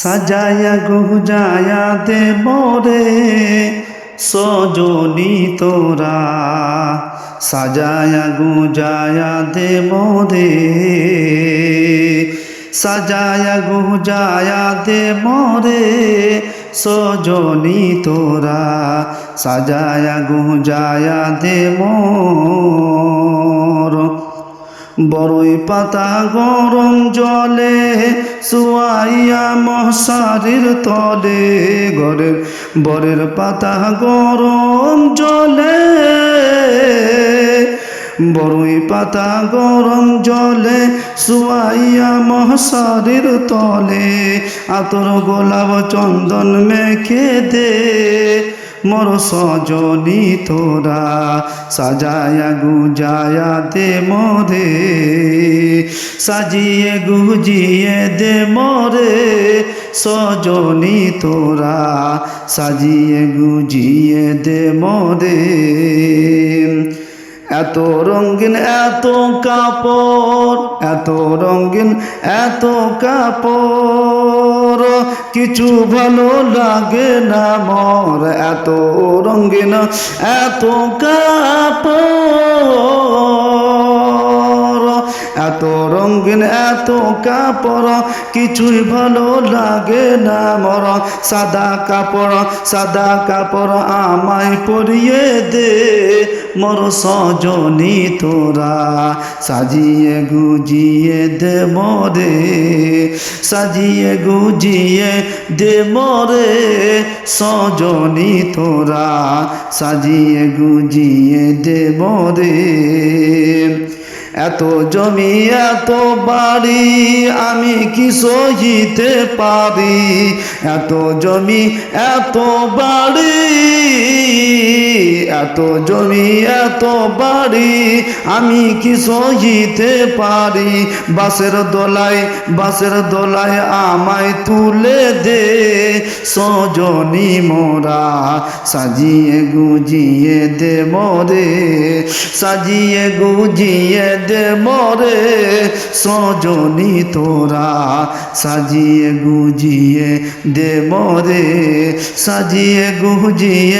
সাজায়া গুজায়া দে মোরে সজনি তোরা। সাজায়া গুজায়া দে মোরে সাজায়া গুজায়া দে মোরে সজনি তোরা। সাজায়া গুজায়া দে মোর বড়ই পাতা গরম জলে শুয়াইয়া মশারির তলে। ঘরের বরের পাতা গরম জলে বড়ই পাতা গরম জলে শুয়াইয়া মশারির তলে। আতর গোলাপ চন্দন মেখে দে মোর সজনি তোরা, সাজায়া গুজায়া দে মোরে, সাজিয়ে গুজিয়ে দে মোরে, সজনি তোরা, সাজিয়ে গুজিয়ে দে মোরে। এত রঙিন, এত কাপড়, এত রঙিন, এত কাপড়। কিছু ভালো লাগে না মর এত রঙ্গিন এত কাপড় রঙিন এত কাপড়, কিছুই ভালো লাগে না মর। সাদা কাপড় সাদা কাপড় আমায় পরিয়ে দে। মোর সজনি তোরা, সাজিয়ে গুজিয়ে দে মোরে। সাজিয়ে গুজিয়ে দে মোরে, সজনি তোরা, সাজিয়ে গুজিয়ে দে মোরে। এত জমি এত বাড়ি আমি কি সহিতে পারি? এত জমি এত বাড়ি এত জমি, এত বাড়ি, আমি কি সহিতে পারি? বাসের দোলায় বাসের দোলায় আমায় তুলে দে। সজনি মোরা, সাজিয়ে গুজিয়ে দে মোরে। সাজিয়ে গুজিয়ে দে মোরে। সজনি তোরা, সাজিয়ে গুজিয়ে দে মোরে। সাজিয়ে গুজিয়ে